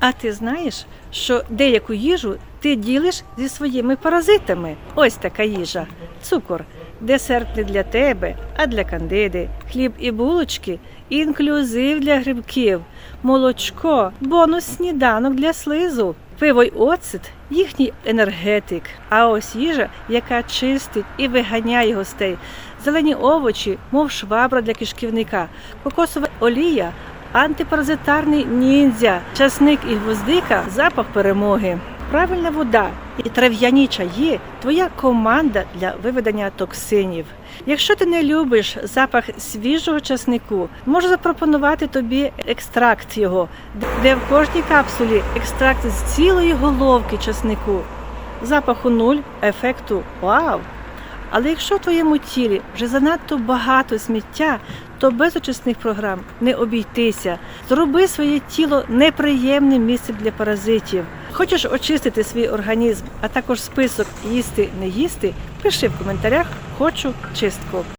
А ти знаєш, що деяку їжу ти ділиш зі своїми паразитами? Ось така їжа. Цукор. Десерт не для тебе, а для кандиди. Хліб і булочки, інклюзив для грибків, молочко, бонус сніданок для слизу. Пиво й оцет їхній енергетик. А ось їжа, яка чистить і виганяє гостей. Зелені овочі, мов швабра для кишківника, кокосова олія, антипаразитарний ніндзя, часник і гвоздика запах перемоги. Правильна вода і трав'яні чаї твоя команда для виведення токсинів. Якщо ти не любиш запах свіжого часнику, можу запропонувати тобі екстракт його, де в кожній капсулі екстракт з цілої головки часнику. Запаху нуль, ефекту вау! Але якщо в твоєму тілі вже занадто багато сміття, то без очисних програм не обійтися. Зроби своє тіло неприємним місцем для паразитів. Хочеш очистити свій організм, а також список їсти не їсти, пиши в коментарях Хочу чистку.